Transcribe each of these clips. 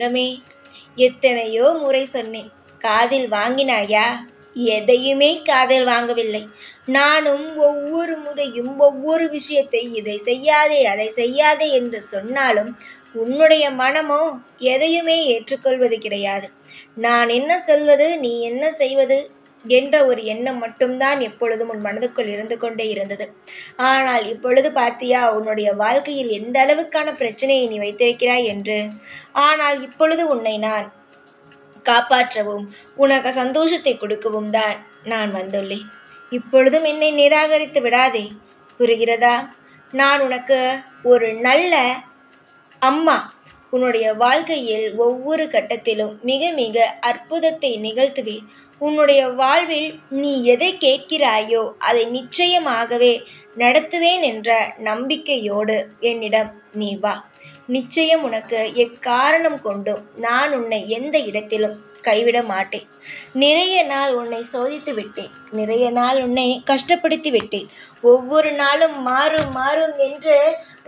தங்கமே எத்தனையோ முறை சொன்னேன். காதில் வாங்கினாயா? எதையுமே காதில் வாங்கவில்லை. நானும் ஒவ்வொரு முறையும் ஒவ்வொரு விஷயத்தை இதை செய்யாதே அதை செய்யாதே என்று சொன்னாலும் உன்னுடைய மனமோ எதையுமே ஏற்றுக்கொள்வது கிடையாது. நான் என்ன சொல்வது நீ என்ன செய்வது? என்ற ஒரு எண்ணம் மட்டும்தான் எப்பொழுதும் உன் மனதுக்குள் இருந்து கொண்டே இருந்தது. ஆனால் இப்பொழுது பார்த்தியா உன்னுடைய வாழ்க்கையில் எந்த அளவுக்கான பிரச்சனையை நீ வைத்திருக்கிறாய் என்று? ஆனால் இப்பொழுது உன்னை நான் காப்பாற்றவும் உனக்கு சந்தோஷத்தை கொடுக்கவும் தான் நான் வந்துள்ளேன். இப்பொழுதும் என்னை நிராகரித்து விடாதே. புரிகிறதா? நான் உனக்கு ஒரு நல்ல அம்மா உன்னுடைய வாழ்க்கையில் ஒவ்வொரு கட்டத்திலும் மிக மிக அற்புதத்தை நிகழ்த்துவேன். உன்னுடைய வாழ்வில் நீ எதை கேட்கிறாயோ அதை நிச்சயமாகவே நடத்துவேன் என்ற நம்பிக்கையோடு என்னிடம் நீ வா. நிச்சயம் உனக்கு எக்காரணம் கொண்டும் நான் உன்னை எந்த இடத்திலும் கைவிட மாட்டேன். நிறைய நாள் உன்னை சோதித்து விட்டேன். நிறைய நாள் உன்னை கஷ்டப்படுத்தி விட்டேன். ஒவ்வொரு நாளும் மாறும் மாறும் என்று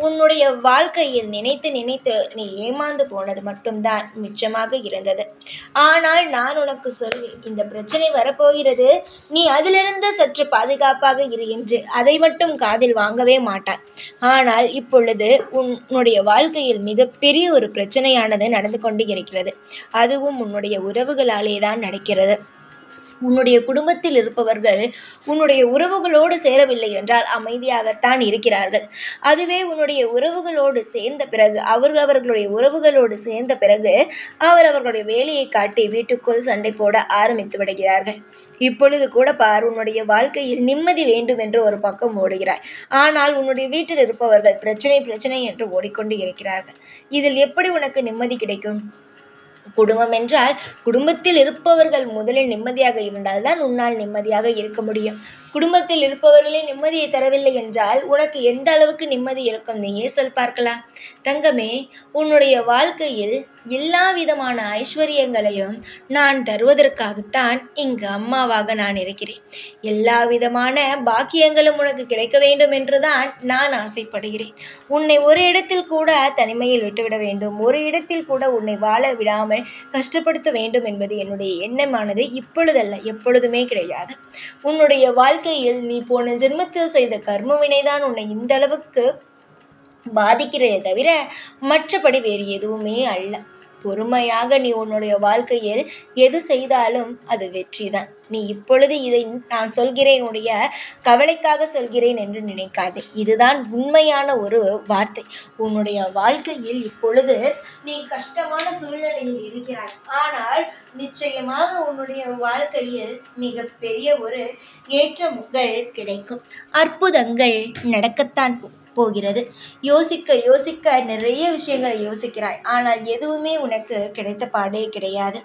உன்னுடைய வாழ்க்கையில் நினைத்து நினைத்து நீ ஏமாந்து போனது மட்டும்தான் மிச்சமாக இருந்தது. ஆனால் நான் உனக்கு சொல்வேன் இந்த பிரச்சனை வரப்போகிறது நீ அதிலிருந்து சற்று பாதுகாப்பாக இரு என்று. அதை மட்டும் காதில் வாங்கவே மாட்டாய். ஆனால் இப்பொழுது உன்னுடைய வாழ்க்கையில் மிகப்பெரிய ஒரு பிரச்சனையானது நடந்து கொண்டு இருக்கிறது. அதுவும் உன்னுடைய உறவுகளாலே தான் நடக்கிறது. உன்னுடைய குடும்பத்தில் இருப்பவர்கள் உன்னுடைய உறவுகளோடு சேரவில்லை என்றால் அமைதியாகத்தான் இருக்கிறார்கள். அதுவே உன்னுடைய உறவுகளோடு சேர்ந்த பிறகு அவர்கள் அவர்களுடைய உறவுகளோடு சேர்ந்த பிறகு அவர் அவர்களுடைய வேலையை காட்டி வீட்டுக்குள் சண்டை போட ஆரம்பித்து விடுகிறார்கள். இப்பொழுது கூட பார் உன்னுடைய வாழ்க்கையில் நிம்மதி வேண்டும் என்று ஒரு பக்கம் ஓடுகிறாய். ஆனால் உன்னுடைய வீட்டில் இருப்பவர்கள் பிரச்சனை பிரச்சனை என்று ஓடிக்கொண்டு இருக்கிறார்கள். இதில் எப்படி உனக்கு நிம்மதி கிடைக்கும்? குடும்பம் என்றால் குடும்பத்தில் இருப்பவர்கள் முதலில் நிம்மதியாக இருந்தால் தான் உன்னால் நிம்மதியாக இருக்க முடியும். குடும்பத்தில் இருப்பவர்களே நிம்மதியை தரவில்லை என்றால் உனக்கு எந்த அளவுக்கு நிம்மதி இருக்கும்? நீயே சொல் பார்க்கலாம். தங்கமே உன்னுடைய வாழ்க்கையில் எல்லா விதமான ஐஸ்வர்யங்களையும் நான் தருவதற்காகத்தான் இங்கு அம்மாவாக நான் இருக்கிறேன். எல்லா விதமான பாக்கியங்களும் உனக்கு கிடைக்க வேண்டும் என்றுதான் நான் ஆசைப்படுகிறேன். உன்னை ஒரு இடத்தில் கூட தனிமையில் விட்டுவிட வேண்டும். ஒரு இடத்தில் கூட உன்னை வாழ விடாமல் கஷ்டப்படுத்த வேண்டும் என்பது என்னுடைய எண்ணமானது இப்பொழுதல்ல எப்பொழுதுமே கிடையாது. உன்னுடைய வாழ்க்கை வாழ்க்கையில் நீ போன ஜென்மத்தில் செய்த கர்மவினைதான் உன்னை இந்த அளவுக்கு பாதிக்கிறதே தவிர மற்றபடி வேறு எதுவுமே அல்ல. பொறுமையாக நீ உன்னுடைய வாழ்க்கையில் எது செய்தாலும் அது வெற்றி தான் நீ இப்பொழுது இதை நான் சொல்கிறேன் உடைய கவலைக்காக சொல்கிறேன் என்று நினைக்காதே. இதுதான் உண்மையான ஒரு வார்த்தை. உன்னுடைய வாழ்க்கையில் இப்பொழுது நீ கஷ்டமான சூழ்நிலையில் இருக்கிறாய். ஆனால் நிச்சயமாக உன்னுடைய வாழ்க்கையில் மிகப்பெரிய ஒரு ஏற்றமுகள் கிடைக்கும். அற்புதங்கள் நடக்கத்தான் போகும். போகிறது. யோசிக்க யோசிக்க நிறைய விஷயங்களை யோசிக்கிறாய். ஆனால் எதுவுமே உனக்கு கிடைத்த பாடே கிடையாது.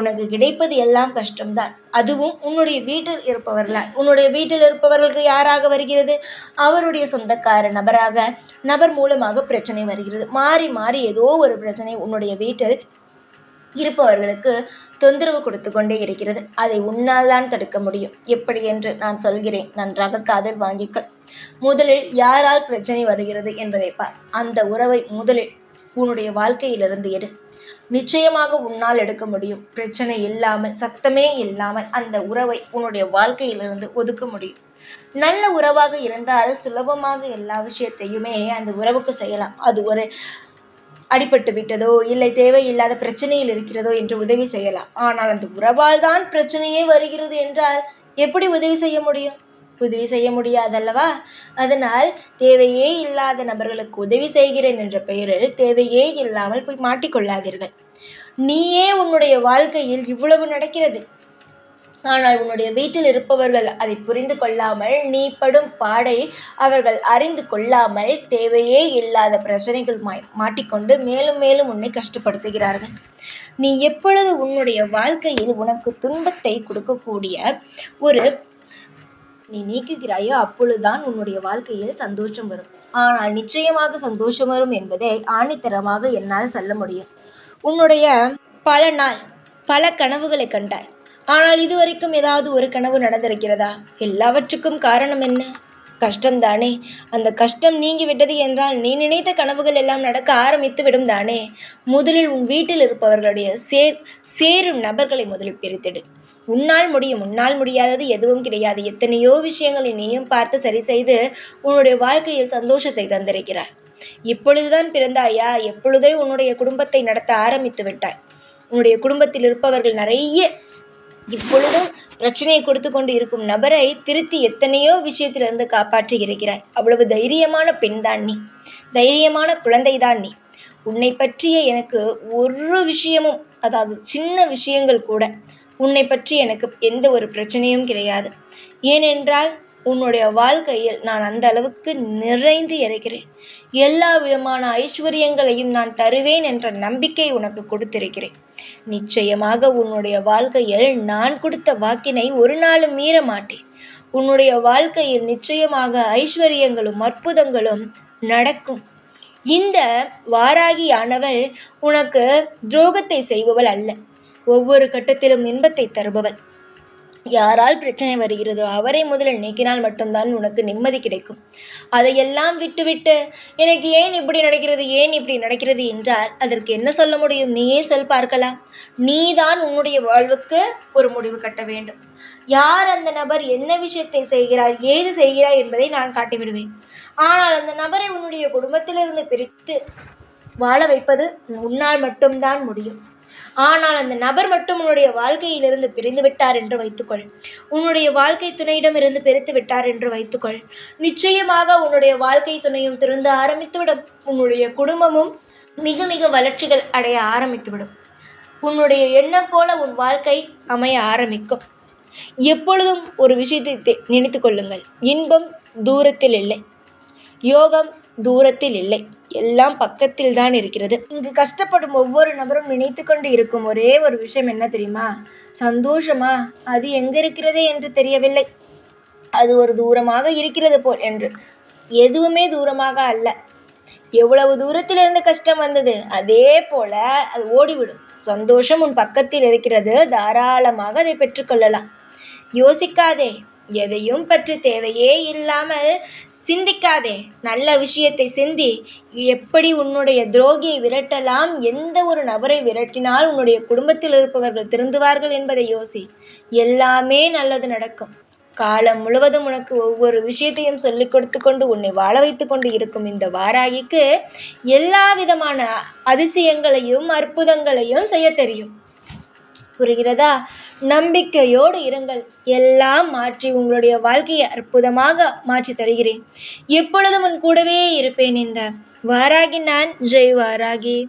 உனக்கு கிடைப்பது எல்லாம் கஷ்டம்தான். அதுவும் உன்னுடைய வீட்டில் இருப்பவர்களால். உன்னுடைய வீட்டில் இருப்பவர்களுக்கு யாராக வருகிறது? அவருடைய சொந்தக்கார நபராக நபர் மூலமாக பிரச்சனை வருகிறது. மாறி மாறி ஏதோ ஒரு பிரச்சனை உன்னுடைய வீட்டில் இருப்பவர்களுக்கு தொந்தரவு கொடுத்து கொண்டே இருக்கிறது. அதை உன்னால் தான் தடுக்க முடியும். எப்படி என்று நான் சொல்கிறேன். நன்றாக காதல் வாங்கிக்கள். முதலில் யாரால் பிரச்சனை வருகிறது என்பதை பார். அந்த உறவை முதலில் உன்னுடைய வாழ்க்கையிலிருந்து எடு. நிச்சயமாக உன்னால் எடுக்க முடியும். பிரச்சனை இல்லாமல் சத்தமே இல்லாமல் அந்த உறவை உன்னுடைய வாழ்க்கையிலிருந்து ஒதுக்க முடியும். நல்ல உறவாக இருந்தால் சுலபமாக எல்லா விஷயத்தையுமே அந்த உறவுக்கு செய்யலாம். அது ஒரு அடிபட்டு விட்டதோ இல்லை தேவையில்லாத பிரச்சனையில் இருக்கிறதோ என்று உதவி செய்யலாம். ஆனால் அந்த உறவால் தான் பிரச்சனையே வருகிறது என்றால் எப்படி உதவி செய்ய முடியும்? உதவி செய்ய முடியாதல்லவா? அதனால் தேவையே இல்லாத நபர்களுக்கு உதவி செய்கிறேன் என்ற பெயரில் தேவையே இல்லாமல் போய் மாட்டிக்கொள்ளாதீர்கள். நீயே உன்னுடைய வாழ்க்கையில் இவ்வளவு நடக்கிறது. ஆனால் உன்னுடைய வீட்டில் இருப்பவர்கள் அதை புரிந்து கொள்ளாமல் நீ படும் பாடை அவர்கள் அறிந்து கொள்ளாமல் தேவையே இல்லாத பிரச்சனைகள் மா மாட்டிக்கொண்டு மேலும் மேலும் உன்னை கஷ்டப்படுத்துகிறார்கள். நீ எப்பொழுது உன்னுடைய வாழ்க்கையில் உனக்கு துன்பத்தை கொடுக்கக்கூடிய ஒரு நீ நீக்குகிறாயோ அப்பொழுதுதான் உன்னுடைய வாழ்க்கையில் சந்தோஷம் வரும். ஆனால் நிச்சயமாக சந்தோஷம் வரும் என்பதை ஆணித்தரமாக என்னால் சொல்ல முடியும். உன்னுடைய பல நாள் பல கனவுகளை கண்டாய். ஆனால் இதுவரைக்கும் ஏதாவது ஒரு கனவு நடந்திருக்கிறதா? எல்லாவற்றுக்கும் காரணம் என்ன? கஷ்டம்தானே. அந்த கஷ்டம் நீங்கி விட்டது என்றால் நீ நினைத்த கனவுகள் எல்லாம் நடக்க ஆரம்பித்து விடும் தானே. முதலில் உன் வீட்டில் இருப்பவர்களுடைய சேர் சேரும் நபர்களை முதலில் பிரித்திடு. உன்னால் முடியும் உன்னால் முடியாதது எதுவும் கிடையாது. எத்தனையோ விஷயங்களை நீயும் பார்த்து சரி செய்து உன்னுடைய வாழ்க்கையில் சந்தோஷத்தை தந்திருக்கிறாய் இப்பொழுதுதான் பிறந்தாயா? எப்பொழுதே உன்னுடைய குடும்பத்தை நடத்த ஆரம்பித்து விட்டாய். உன்னுடைய குடும்பத்தில் இருப்பவர்கள் நிறைய இப்பொழுதும் பிரச்சனையை கொடுத்து கொண்டு இருக்கும் நபரை திருத்தி எத்தனையோ விஷயத்திலிருந்து காப்பாற்றி இருக்கிறாய் அவ்வளவு தைரியமான பெண்தான் நீ. தைரியமான குழந்தை தான் நீ. உன்னை பற்றிய எனக்கு ஒரு விஷயமும் அதாவது சின்ன விஷயங்கள் கூட உன்னை பற்றி எனக்கு எந்த ஒரு பிரச்சனையும் கிடையாது. ஏனென்றால் உன்னுடைய வாழ்க்கையில் நான் அந்த அளவுக்கு நிறைந்து இருக்கிறேன். எல்லா விதமான ஐஸ்வர்யங்களையும் நான் தருவேன் என்ற நம்பிக்கை உனக்கு கொடுத்திருக்கிறேன். நிச்சயமாக உன்னுடைய வாழ்க்கையில் நான் கொடுத்த வாக்கினை ஒரு நாளும் மீற மாட்டேன். உன்னுடைய வாழ்க்கையில் நிச்சயமாக ஐஸ்வர்யங்களும் அற்புதங்களும் நடக்கும். இந்த வாராகியானவள் உனக்கு துரோகத்தை செய்பவள் அல்ல. ஒவ்வொரு கட்டத்திலும் இன்பத்தை தருபவள். யாரால் பிரச்சனை வருகிறதோ அவரை முதலில் நீக்கினால் மட்டும்தான் உனக்கு நிம்மதி கிடைக்கும். அதையெல்லாம் விட்டுவிட்டு எனக்கு ஏன் இப்படி நடக்கிறது ஏன் இப்படி நடக்கிறது என்றால் அதற்கு என்ன சொல்ல முடியும்? நீயே சொல் பார்க்கலாம். நீதான் உன்னுடைய வாழ்வுக்கு ஒரு முடிவு கட்ட வேண்டும். யார் அந்த நபர் என்ன விஷயத்தை செய்கிறார் ஏது செய்கிறார் என்பதை நான் காட்டிவிடுவேன். ஆனால் அந்த நபரை உன்னுடைய குடும்பத்திலிருந்து பிரித்து வாழ வைப்பது உன்னால் மட்டும்தான் முடியும். ஆனால் அந்த நபர் மட்டும் உன்னுடைய வாழ்க்கையிலிருந்து பிரிந்து விட்டார் என்று வைத்துக்கொள். உன்னுடைய வாழ்க்கை துணையிடமிருந்து பிரித்து விட்டார் என்று வைத்துக்கொள். நிச்சயமாக உன்னுடைய வாழ்க்கை துணையும் திறந்து ஆரம்பித்துவிடும். உன்னுடைய குடும்பமும் மிக மிக வளர்ச்சிகள் அடைய ஆரம்பித்துவிடும். உன்னுடைய எண்ணம் போல உன் வாழ்க்கை அமைய ஆரம்பிக்கும். எப்பொழுதும் ஒரு விஷயத்தை நினைத்து கொள்ளுங்கள். இன்பம் தூரத்தில் இல்லை. யோகம் தூரத்தில் இல்லை. எல்லாம் பக்கத்தில் தான் இருக்கிறது. இங்கு கஷ்டப்படும் ஒவ்வொரு நபரும் நினைத்து கொண்டு இருக்கும் ஒரே ஒரு விஷயம் என்ன தெரியுமா? சந்தோஷமா? அது எங்க இருக்கிறது என்று தெரியவில்லை. அது ஒரு தூரமாக இருக்கிறது போல் என்று. எதுவுமே தூரமாக அல்ல. எவ்வளவு தூரத்தில் இருந்து கஷ்டம் வந்தது? அதே போல அது ஓடிவிடும். சந்தோஷம் உன் பக்கத்தில் இருக்கிறது. தாராளமாக அதை பெற்றுக்கொள்ளலாம் யோசிக்காதே. எதையும் பற்றி தேவையே இல்லாமல் சிந்திக்காதே. நல்ல விஷயத்தை சிந்தி. எப்படி உன்னுடைய துரோகியை விரட்டலாம்? எந்த ஒரு நபரை விரட்டினால் உன்னுடைய குடும்பத்தில் இருப்பவர்கள் திருந்துவார்கள் என்பதை யோசி. எல்லாமே நல்லது நடக்கும். காலம் முழுவதும் உனக்கு ஒவ்வொரு விஷயத்தையும் சொல்லிக் கொடுத்து கொண்டு உன்னை வாழ வைத்து கொண்டு இருக்கும் இந்த வாராகிக்கு எல்லா விதமான அதிசயங்களையும் அற்புதங்களையும் செய்ய தெரியும். புரிகிறதா? நம்பிக்கையோடு இருங்கள். எல்லாம் மாற்றி உங்களுடைய வாழ்க்கையை அற்புதமாக மாற்றி தருகிறேன். எப்பொழுதும் உன் கூடவே இருப்பேன் இந்த வாராகி நான். ஜெய் வாராகி.